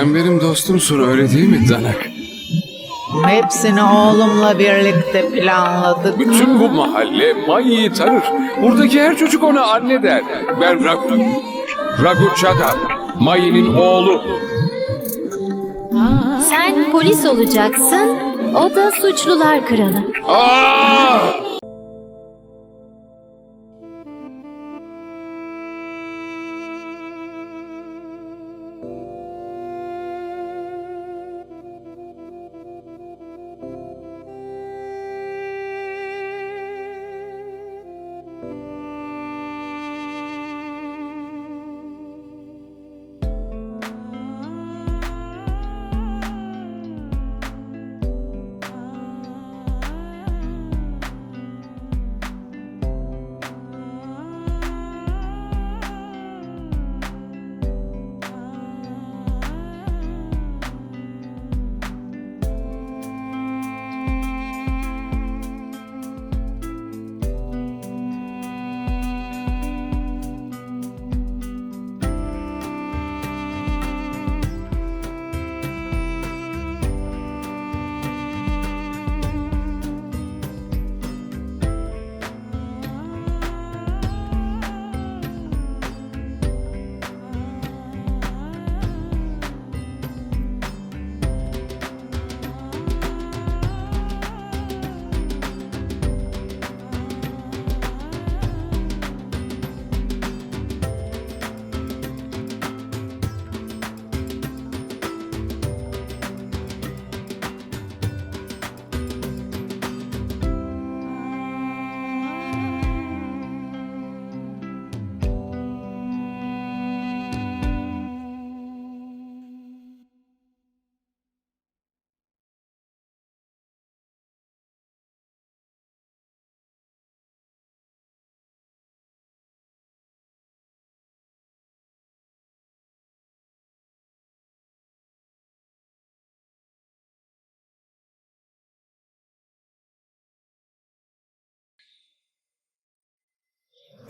Sen benim dostumsun öyle değil mi Danak? Hepsini oğlumla birlikte planladık. Bütün bu mahalle Mayı'yı tanır. Buradaki her çocuk ona anne der. Ben Ragu. Ragu Chada. Mayı'nin oğlu. Sen polis olacaksın, o da suçlular kralı. Aa!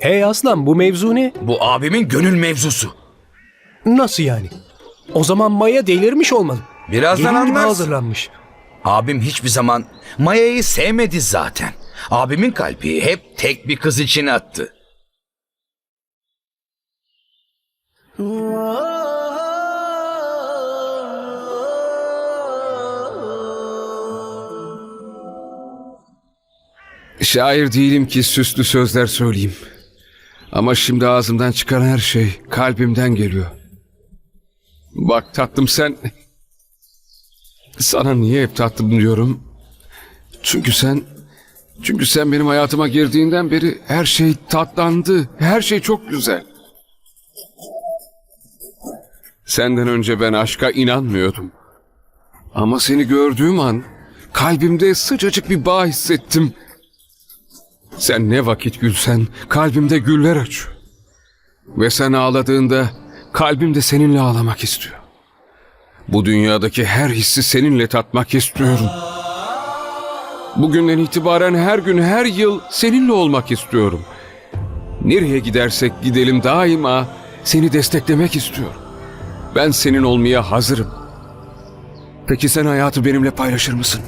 Hey aslan bu mevzu ne? Bu abimin gönül mevzusu. Nasıl yani? O zaman Maya delirmiş olmalı. Birazdan Gelin gibi anlarsın. hazırlanmış. Abim hiçbir zaman Maya'yı sevmedi zaten. Abimin kalbi hep tek bir kız için attı. Şair değilim ki süslü sözler söyleyeyim. Ama şimdi ağzımdan çıkan her şey kalbimden geliyor. Bak tatlım sen... Sana niye hep tatlım diyorum? Çünkü sen... Çünkü sen benim hayatıma girdiğinden beri her şey tatlandı. Her şey çok güzel. Senden önce ben aşka inanmıyordum. Ama seni gördüğüm an kalbimde sıcacık bir bağ hissettim. Sen ne vakit gülsen kalbimde güller açıyor. Ve sen ağladığında kalbim de seninle ağlamak istiyor. Bu dünyadaki her hissi seninle tatmak istiyorum. Bugünden itibaren her gün her yıl seninle olmak istiyorum. Nereye gidersek gidelim daima seni desteklemek istiyorum. Ben senin olmaya hazırım. Peki sen hayatı benimle paylaşır mısın?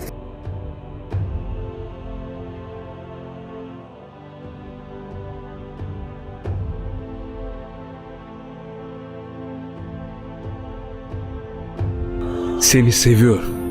Seni seviyorum.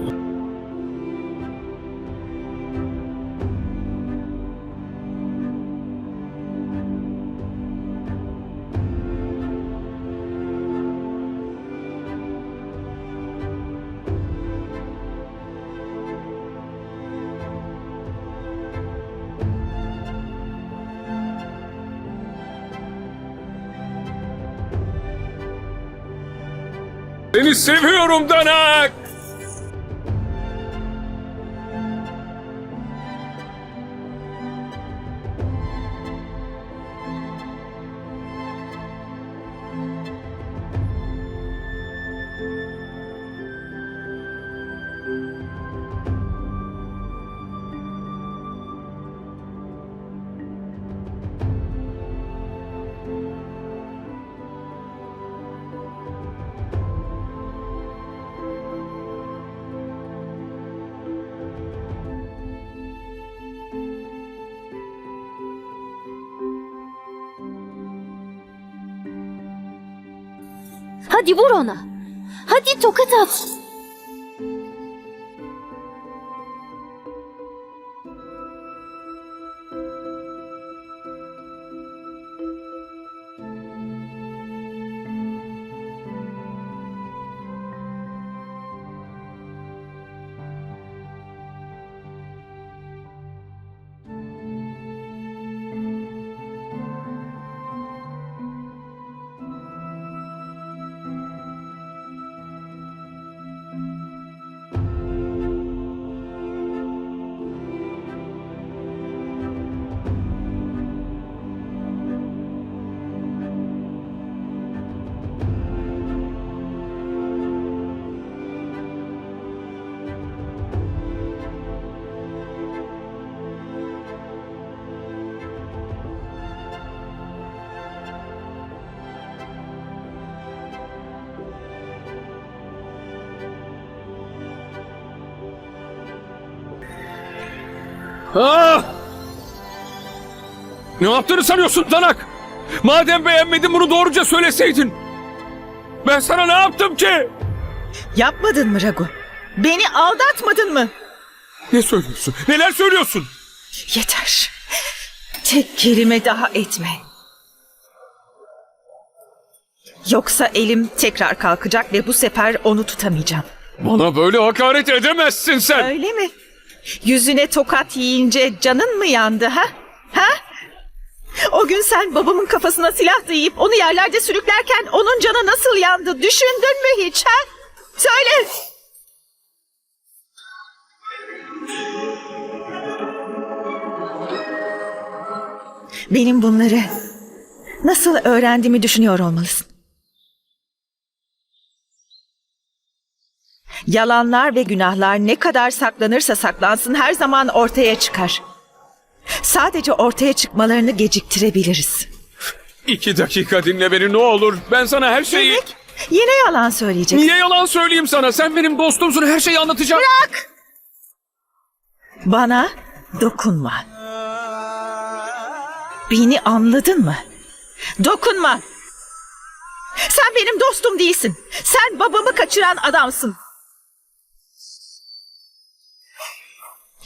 Seviyorum Danak. Hadi vur ona. Hadi tokat at. Ah! Ne yaptığını sanıyorsun Danak? Madem beğenmedin bunu doğruca söyleseydin. Ben sana ne yaptım ki? Yapmadın mı Ragu? Beni aldatmadın mı? Ne söylüyorsun? Neler söylüyorsun? Yeter. Tek kelime daha etme. Yoksa elim tekrar kalkacak ve bu sefer onu tutamayacağım. Bana böyle hakaret edemezsin sen. Öyle mi? Yüzüne tokat yiyince canın mı yandı ha? Ha? O gün sen babamın kafasına silah dayayıp onu yerlerde sürüklerken onun canı nasıl yandı düşündün mü hiç ha? Söyle. Benim bunları nasıl öğrendiğimi düşünüyor olmalısın. Yalanlar ve günahlar ne kadar saklanırsa saklansın her zaman ortaya çıkar. Sadece ortaya çıkmalarını geciktirebiliriz. İki dakika dinle beni ne olur. Ben sana her şeyi... Demek yine yalan söyleyeceksin. Niye yalan söyleyeyim sana? Sen benim dostumsun her şeyi anlatacağım. Bana dokunma. Beni anladın mı? Dokunma. Sen benim dostum değilsin. Sen babamı kaçıran adamsın.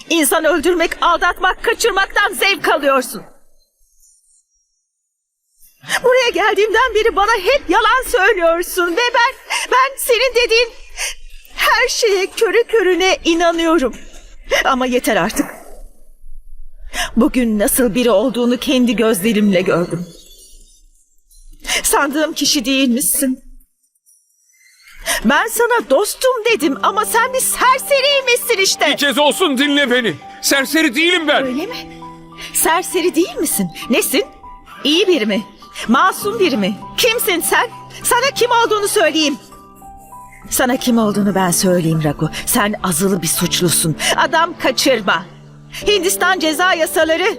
İnsan öldürmek, aldatmak, kaçırmaktan zevk alıyorsun. Buraya geldiğimden beri bana hep yalan söylüyorsun ve ben ben senin dediğin her şeye körü körüne inanıyorum. Ama yeter artık. Bugün nasıl biri olduğunu kendi gözlerimle gördüm. Sandığım kişi değilmişsin. Ben sana dostum dedim ama sen bir serseriymişsin işte. Bir kez olsun dinle beni. Serseri değilim ben. Öyle mi? Serseri değil misin? Nesin? İyi biri mi? Masum biri mi? Kimsin sen? Sana kim olduğunu söyleyeyim. Sana kim olduğunu ben söyleyeyim Ragu. Sen azılı bir suçlusun. Adam kaçırma. Hindistan ceza yasaları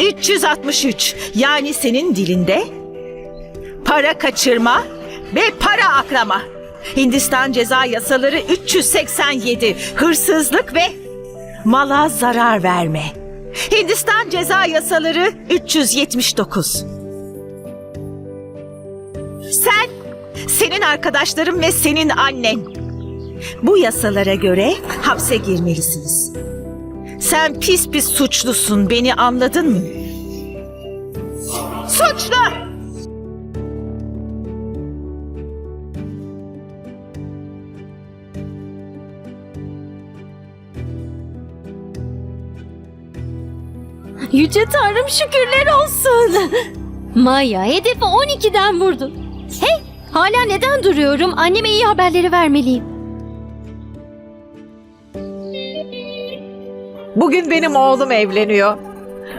363. Yani senin dilinde para kaçırma ve para aklama. Hindistan ceza yasaları 387. Hırsızlık ve mala zarar verme. Hindistan ceza yasaları 379. Sen, senin arkadaşların ve senin annen bu yasalara göre hapse girmelisiniz. Sen pis pis suçlusun, beni anladın mı? Yüce Tanrım şükürler olsun. Maya hedefi 12'den vurdu. Hey Hala neden duruyorum? Anneme iyi haberleri vermeliyim. Bugün benim oğlum evleniyor.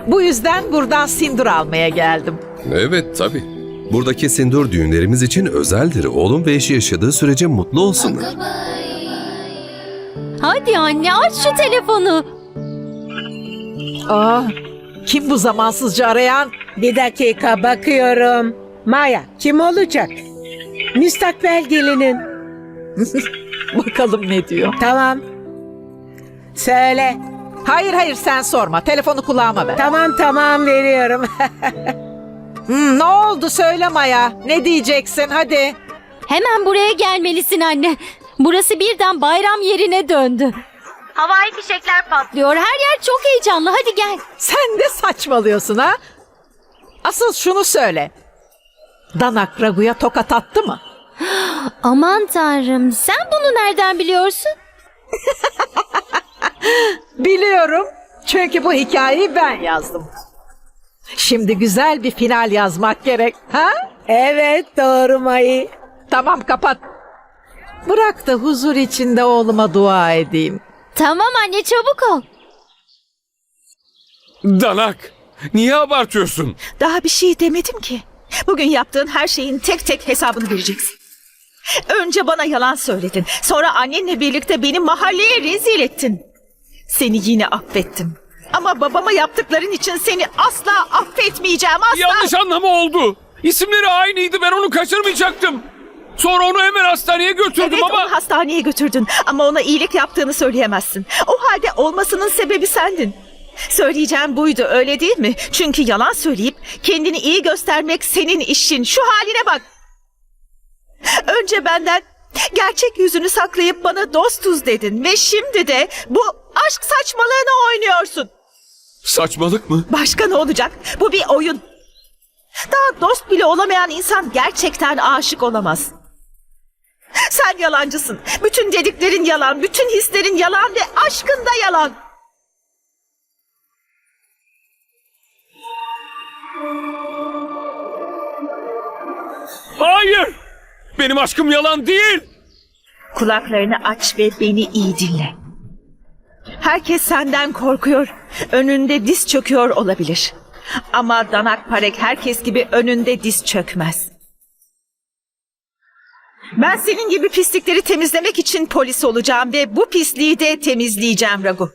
Bu yüzden buradan sindur almaya geldim. Evet tabii. Buradaki sindur düğünlerimiz için özeldir. Oğlum ve eşi yaşadığı sürece mutlu olsunlar. Hadi anne aç şu telefonu. Aa, kim bu zamansızca arayan? Bir dakika bakıyorum. Maya kim olacak? Müstakbel gelinin. Bakalım ne diyor. Tamam. Söyle. Hayır hayır sen sorma. Telefonu kulağıma ver. Tamam tamam veriyorum. Hmm, ne oldu söyle Maya. Ne diyeceksin hadi. Hemen buraya gelmelisin anne. Burası birden bayram yerine döndü. Havai fişekler patlıyor. Her yer çok heyecanlı. Hadi gel. Sen de saçmalıyorsun ha? Asıl şunu söyle. Danak Ragu'ya tokat attı mı? Aman tanrım. Sen bunu nereden biliyorsun? Biliyorum. Çünkü bu hikayeyi ben yazdım. Şimdi güzel bir final yazmak gerek. Ha? evet doğru Mayı. Tamam kapat. Bırak da huzur içinde oğluma dua edeyim. Tamam anne çabuk ol. Danak. Niye abartıyorsun? Daha bir şey demedim ki. Bugün yaptığın her şeyin tek tek hesabını vereceksin. Önce bana yalan söyledin. Sonra annenle birlikte beni mahalleye rezil ettin. Seni yine affettim. Ama babama yaptıkların için seni asla affetmeyeceğim asla. Yanlış anlama oldu. İsimleri aynıydı ben onu kaçırmayacaktım. Sonra onu hemen hastaneye götürdüm Evet ama... onu hastaneye götürdün ama ona iyilik yaptığını söyleyemezsin. O halde olmasının sebebi sendin. Söyleyeceğim buydu öyle değil mi? Çünkü yalan söyleyip kendini iyi göstermek senin işin. Şu haline bak. Önce benden gerçek yüzünü saklayıp bana dostuz dedin ve şimdi de bu aşk saçmalığını oynuyorsun. Saçmalık mı? Başka ne olacak? Bu bir oyun. Daha dost bile olamayan insan gerçekten aşık olamaz. Sen yalancısın. Bütün dediklerin yalan, bütün hislerin yalan ve aşkın da yalan. Hayır! Benim aşkım yalan değil. Kulaklarını aç ve beni iyi dinle. Herkes senden korkuyor. Önünde diz çöküyor olabilir. Ama Danak Parek herkes gibi önünde diz çökmez. Ben senin gibi pislikleri temizlemek için polis olacağım ve bu pisliği de temizleyeceğim Ragu.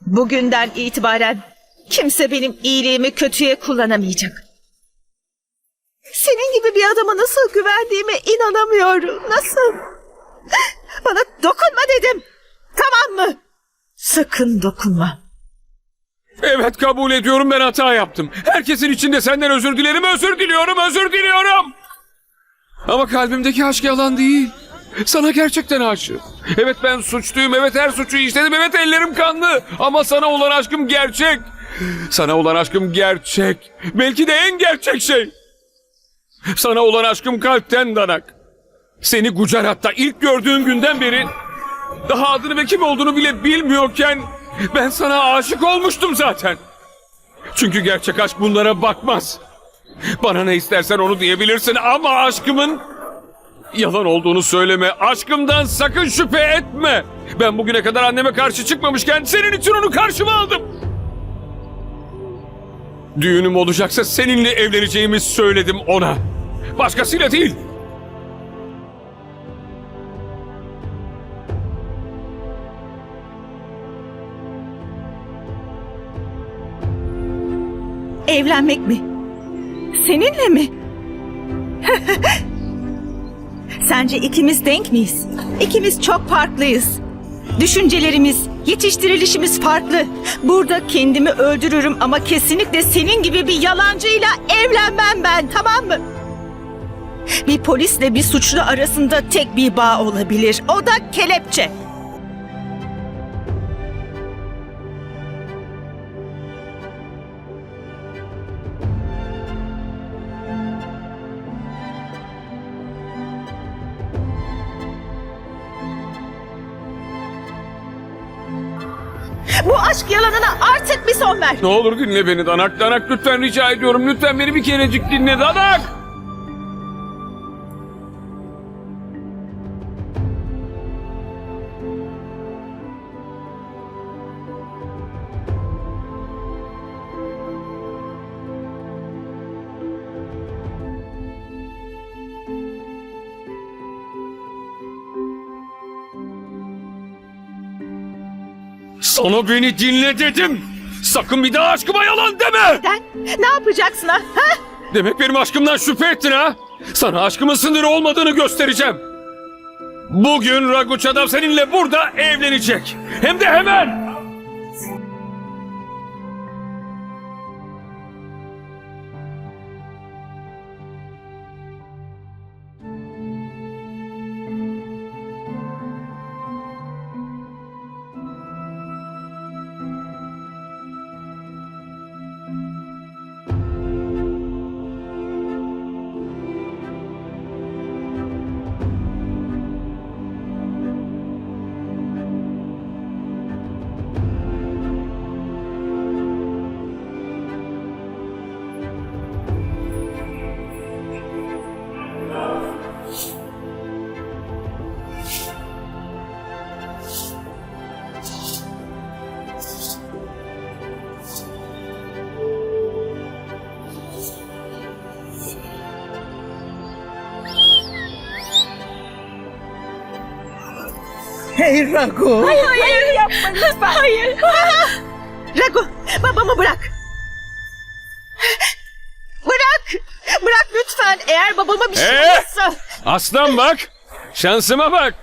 Bugünden itibaren kimse benim iyiliğimi kötüye kullanamayacak. Senin gibi bir adama nasıl güvendiğime inanamıyorum. Nasıl? Bana dokunma dedim. Tamam mı? Sakın dokunma. Evet kabul ediyorum ben hata yaptım. Herkesin içinde senden özür dilerim, özür diliyorum, özür diliyorum. Ama kalbimdeki aşk yalan değil. Sana gerçekten aşığım. Evet ben suçluyum, evet her suçu işledim, evet ellerim kanlı. Ama sana olan aşkım gerçek. Sana olan aşkım gerçek. Belki de en gerçek şey. Sana olan aşkım kalpten danak. Seni Gujarat'ta ilk gördüğün günden beri daha adını ve kim olduğunu bile bilmiyorken ben sana aşık olmuştum zaten. Çünkü gerçek aşk bunlara bakmaz. Bana ne istersen onu diyebilirsin ama aşkımın yalan olduğunu söyleme. Aşkımdan sakın şüphe etme. Ben bugüne kadar anneme karşı çıkmamışken senin için onu karşıma aldım. Düğünüm olacaksa seninle evleneceğimi söyledim ona. Başkasıyla değil. Evlenmek mi? Seninle mi? Sence ikimiz denk miyiz? İkimiz çok farklıyız. Düşüncelerimiz, yetiştirilişimiz farklı. Burada kendimi öldürürüm ama kesinlikle senin gibi bir yalancıyla evlenmem ben, tamam mı? Bir polisle bir suçlu arasında tek bir bağ olabilir. O da kelepçe. Bu aşk yalanına artık bir son ver. Ne olur dinle beni Danak. Danak lütfen rica ediyorum. Lütfen beni bir kerecik dinle Danak. Sana beni dinle dedim. Sakın bir daha aşkıma yalan deme. Neden? Ne yapacaksın ha? ha? Demek benim aşkımdan şüphe ettin ha? Sana aşkımın sınırı olmadığını göstereceğim. Bugün Ragu Çadav seninle burada evlenecek. Hem de hemen. Hey Ragu. Hayır yapma lütfen. Hayır. Ragu babamı bırak. Bırak. Bırak lütfen. Eğer babama bir şey Ee? olursa. Aslan bak. Şansıma bak.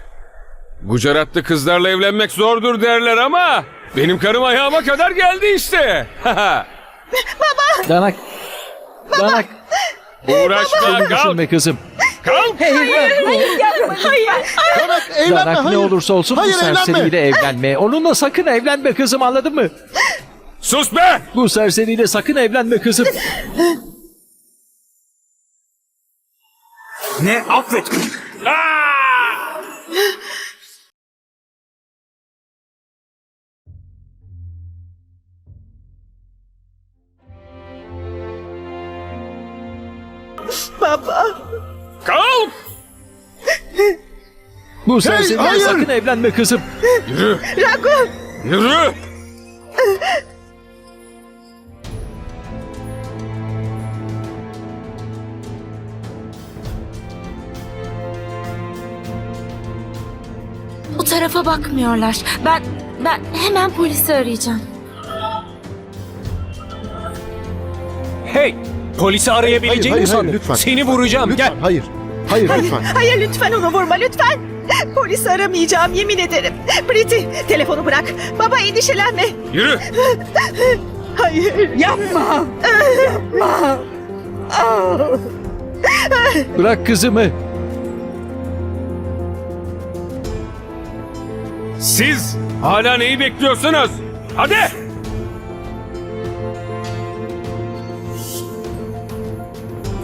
Gujaratlı kızlarla evlenmek zordur derler ama benim karım ayağıma kadar geldi işte. Danak. Danak. Uğraşma kalk. Düşünme kızım. Kalk. Danak ne olursa olsun bu serseriyle evlenme. Onunla sakın evlenme kızım anladın mı? Sus be. Bu serseriyle sakın evlenme kızım. Ne affet. Aa! Baba. Kalk. Bu serseriyle sakın evlenme kızım. Yürü. Ragu. Yürü. Bu tarafa bakmıyorlar. Ben ben hemen polisi arayacağım. Hey! Polisi arayabileceğini hayır, mi hayır, lütfen. Seni vuracağım. Lütfen, Gel. hayır. Hayır, lütfen. Hayır lütfen onu vurma lütfen. Polis aramayacağım yemin ederim. Priti telefonu bırak. Baba endişelenme. Yürü. Hayır. Yapma. Yapma. Bırak kızımı. Siz hala neyi bekliyorsunuz? Hadi.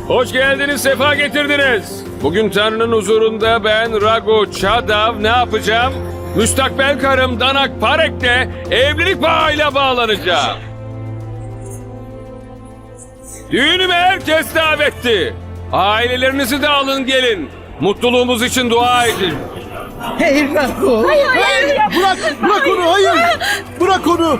Hoş geldiniz, sefa getirdiniz. Bugün Tanrı'nın huzurunda ben Ragu Çadav ne yapacağım? Müstakbel karım Danak Parek'le evlilik bağıyla bağlanacağım. Düğünüme herkes davetti. Ailelerinizi de alın gelin. Mutluluğumuz için dua edin. Hey Ragu. Bırak, bırak onu, hayır. Bırak onu.